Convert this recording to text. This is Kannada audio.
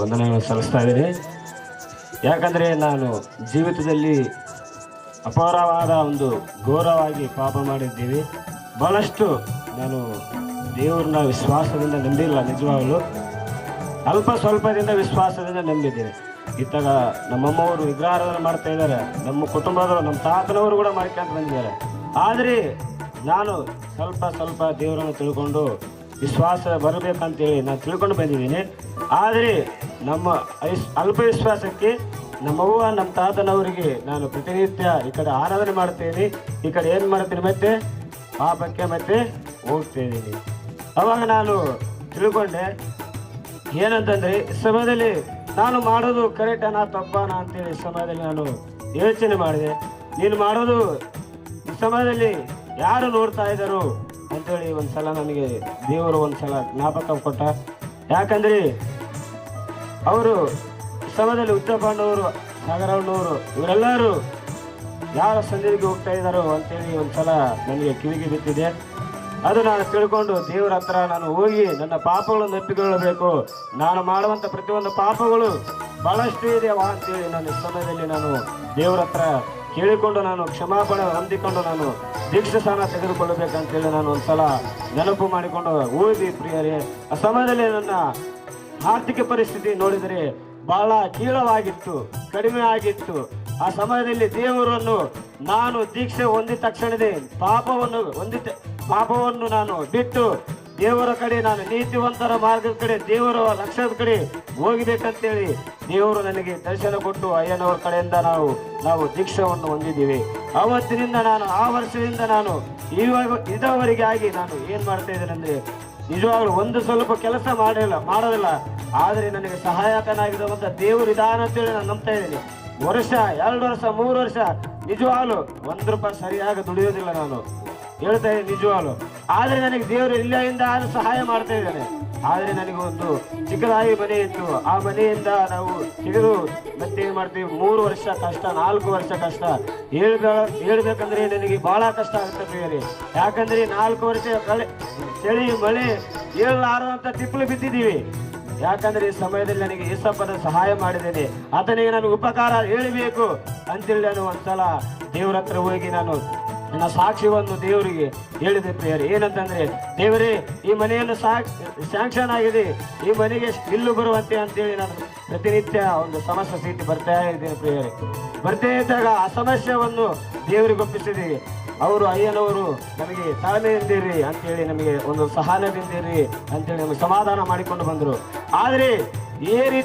ವಂದನೆಗಳನ್ನು ಸಲ್ಲಿಸ್ತಾ ಇದ್ದೀನಿ. ಯಾಕಂದರೆ ನಾನು ಜೀವಿತದಲ್ಲಿ ಅಪಾರವಾದ ಒಂದು ಘೋರವಾಗಿ ಪಾಪ ಮಾಡಿದ್ದೀವಿ ಬಹಳಷ್ಟು ನಾನು ದೇವರನ್ನ ವಿಶ್ವಾಸದಿಂದ ನಂಬಿಲ್ಲ, ನಿಜವಾಗಲೂ. ಅಲ್ಪ ಸ್ವಲ್ಪದಿಂದ ವಿಶ್ವಾಸದಿಂದ ನಂಬಿದ್ದೀನಿ. ಇತ್ತಾಗ ನಮ್ಮಮ್ಮವರು ವಿಗ್ರಹಾರಾಧನೆ ಮಾಡ್ತಾ ಇದ್ದಾರೆ. ನಮ್ಮ ಕುಟುಂಬದವರು, ನಮ್ಮ ತಾತನವರು ಕೂಡ ಮಾಡ್ಕೊಂತ ಬಂದಿದ್ದಾರೆ. ಆದರೆ ನಾನು ಸ್ವಲ್ಪ ಸ್ವಲ್ಪ ದೇವರನ್ನು ತಿಳ್ಕೊಂಡು ವಿಶ್ವಾಸ ಬರಬೇಕಂತೇಳಿ ನಾನು ತಿಳ್ಕೊಂಡು ಬಂದಿದ್ದೀನಿ. ಆದರೆ ನಮ್ಮ ಐಸ್, ಅಲ್ಪ ವಿಶ್ವಾಸಕ್ಕೆ ನಮ್ಮವ್ವ ನಮ್ಮ ತಾತನವರಿಗೆ ನಾನು ಪ್ರತಿನಿತ್ಯ ಈ ಕಡೆ ಆರಾಧನೆ ಮಾಡ್ತೇನೆ. ಈ ಕಡೆ ಏನು ಮಾಡ್ತೀನಿ ಮತ್ತೆ? ಪಾಪಕ್ಕೆ ಮತ್ತೆ ಹೋಗ್ತಿದ್ದೀನಿ ಅವಾಗ ನಾನು ತಿಳ್ಕೊಂಡೆ, ಏನಂತಂದರೆ ಸಮಯದಲ್ಲಿ ನಾನು ಮಾಡೋದು ಕರೆಕ್ಟನಾ ತಪ್ಪನಾ ಅಂತೇಳಿ ಸಮಯದಲ್ಲಿ ನಾನು ಯೋಚನೆ ಮಾಡಿದೆ. ನೀನು ಮಾಡೋದು ಈ ಸಮಯದಲ್ಲಿ ಯಾರು ನೋಡ್ತಾ ಇದ್ದಾರೋ ಅಂತೇಳಿ ಒಂದ್ಸಲ ನನಗೆ ದೇವರು ಒಂದ್ಸಲ ಜ್ಞಾಪಕ ಕೊಟ್ಟ. ಯಾಕಂದ್ರೆ ಅವರು ಸಮಯದಲ್ಲಿ ಉತ್ತರಪಾಂಡವರು ಸಾಗರಣ್ಣವರು, ಇವರೆಲ್ಲರೂ ಯಾರ ಸಂದಿಗೆ ಹೋಗ್ತಾ ಇದ್ದಾರೋ ಅಂತೇಳಿ ಒಂದ್ಸಲ ನನಗೆ ಕಿವಿಗೆ ಬಿತ್ತಿದೆ ಅದು ನಾನು ತಿಳ್ಕೊಂಡು ದೇವರ ಹತ್ರ ನಾನು ಹೋಗಿ ನನ್ನ ಪಾಪಗಳನ್ನು ಒಪ್ಪಿಕೊಳ್ಳಬೇಕು ನಾನು ಮಾಡುವಂಥ ಪ್ರತಿಯೊಂದು ಪಾಪಗಳು ಬಹಳಷ್ಟು ಇದೆಯವ ಅಂತೇಳಿ ನಾನು ಈ ಸಮಯದಲ್ಲಿ ನಾನು ದೇವರ ಹತ್ರ ಕೇಳಿಕೊಂಡು ನಾನು ಕ್ಷಮಾಪಣೆ ಹೊಂದಿಕೊಂಡು ನಾನು ದೀಕ್ಷೆ ಸ್ಥಾನ ತೆಗೆದುಕೊಳ್ಳಬೇಕಂತೇಳಿ ನಾನು ಒಂದ್ಸಲ ನೆನಪು ಮಾಡಿಕೊಂಡು ಹೋಗಿ ಪ್ರಿಯರೇ ಆ ಸಮಯದಲ್ಲಿ ನನ್ನ ಆರ್ಥಿಕ ಪರಿಸ್ಥಿತಿ ನೋಡಿದರೆ ಬಹಳ ಕೀಳವಾಗಿತ್ತು, ಕಡಿಮೆ ಆಗಿತ್ತು. ಆ ಸಮಯದಲ್ಲಿ ದೇವರನ್ನು ನಾನು ದೀಕ್ಷೆ ಹೊಂದಿದ ತಕ್ಷಣವೇ ಪಾಪವನ್ನು ಹೊಂದಿದ ಪಾಪವನ್ನು ನಾನು ಬಿಟ್ಟು ದೇವರ ಕಡೆ ನಾನು ನೀತಿವಂತರ ಮಾರ್ಗದ ಕಡೆ, ದೇವರ ಲಕ್ಷದ ಕಡೆ ಹೋಗಬೇಕಂತೇಳಿ ದೇವರು ನನಗೆ ದರ್ಶನ ಕೊಟ್ಟು ಅಯ್ಯನವರ ಕಡೆಯಿಂದ ನಾವು ನಾವು ದೀಕ್ಷವನ್ನು ಹೊಂದಿದ್ದೀವಿ. ಅವತ್ತಿನಿಂದ ನಾನು, ಆ ವರ್ಷದಿಂದ ನಾನು ಇವಾಗ ಇದುವರೆಗಾಗಿ ನಾನು ಏನು ಮಾಡ್ತಾ ಇದ್ದೇನೆ ನಿಜವಾಗ್ಲೂ ಒಂದು ಸ್ವಲ್ಪ ಕೆಲಸ ಮಾಡಿಲ್ಲ ಮಾಡೋದಿಲ್ಲ ಆದರೆ ನನಗೆ ಸಹಾಯಕನಾಗಿರುವಂತ ದೇವರು ಇದಾನ ಅಂತೇಳಿ ನಾನು ನಂಬ್ತಾ ಇದ್ದೀನಿ. ವರ್ಷ, ಎರಡು ವರ್ಷ, ಮೂರು ವರ್ಷ ನಿಜವಾಗ್ಲು ಒಂದು ರೂಪಾಯಿ ಸರಿಯಾಗಿ ದುಡಿಯೋದಿಲ್ಲ ನಾನು. ಹೇಳ್ತಾ ಇದ್ದೀನಿ ನಿಜವಾಗ್ಲು. ಆದ್ರೆ ನನಗೆ ದೇವರು ಇಲ್ಲಿಂದ ಆದ್ರೂ ಸಹಾಯ ಮಾಡ್ತಾ ಇದ್ದಾನೆ. ಆದರೆ ನನಗೆ ಒಂದು ಚಿಕ್ಕದಾಗಿ ಮನೆ ಇತ್ತು. ಆ ಮನೆಯಿಂದ ನಾವು ಸಿಗದು ಮತ್ತೆ ಏನು ಮಾಡ್ತೀವಿ? ಮೂರು ವರ್ಷ ಕಷ್ಟ, ನಾಲ್ಕು ವರ್ಷ ಕಷ್ಟ. ಹೇಳ್ಬೇ ಹೇಳ್ಬೇಕಂದ್ರೆ ನನಗೆ ಬಹಳ ಕಷ್ಟ ಆಗುತ್ತೆ ಬೇರೆ. ಯಾಕಂದ್ರೆ ನಾಲ್ಕು ವರ್ಷ ಕಳೆ, ಚಳಿ, ಮಳೆ ಹೇಳಲಾರದಂತ ತಿಪ್ಪಲು ಬಿದ್ದಿದ್ದೀವಿ. ಯಾಕಂದ್ರೆ ಈ ಸಮಯದಲ್ಲಿ ನನಗೆ ಈಸಪ್ಪನ ಸಹಾಯ ಮಾಡಿದ್ದೇನೆ. ಆತನಿಗೆ ನಾನು ಉಪಕಾರ ಹೇಳಬೇಕು ಅಂತೇಳಿ ನಾನು ಒಂದ್ಸಲ ದೇವ್ರ ಹತ್ರ ಹೋಗಿ ನಾನು ನನ್ನ ಸಾಕ್ಷ್ಯವನ್ನು ದೇವರಿಗೆ ಹೇಳಿದೆ ಪ್ರಿಯರೇ. ಏನಂತಂದ್ರೆ, ದೇವರೇ, ಈ ಮನೆಯನ್ನು ಸಾಕ್, ಸ್ಯಾಂಕ್ಷನ್ ಆಗಿದೆ. ಈ ಮನೆಗೆ ಇಲ್ಲು ಬರುವಂತೆ ಅಂತೇಳಿ ನಾನು ಪ್ರತಿನಿತ್ಯ ಒಂದು ಸಮಸ್ಯೆ ಸ್ಥಿತಿ ಬರ್ತಾ ಇದ್ದೇನೆ ಪ್ರಿಯರೇ. ಬರ್ತೇ ಇದ್ದಾಗ ಆ ಸಮಸ್ಯೆಯನ್ನು ದೇವರಿಗೆ ಒಪ್ಪಿಸಿದ್ದೀವಿ ಅವರು, ಅಯ್ಯನವರು, ನಮಗೆ ತಾಳ್ಮೆಯಿಂದಿರಿ ಅಂತೇಳಿ ನಮಗೆ ಒಂದು ಸಹನದಿಂದಿರಿ ಅಂತೇಳಿ ನಮಗೆ ಸಮಾಧಾನ ಮಾಡಿಕೊಂಡು ಬಂದರು. ಆದರೆ, ಈ ರೀತಿ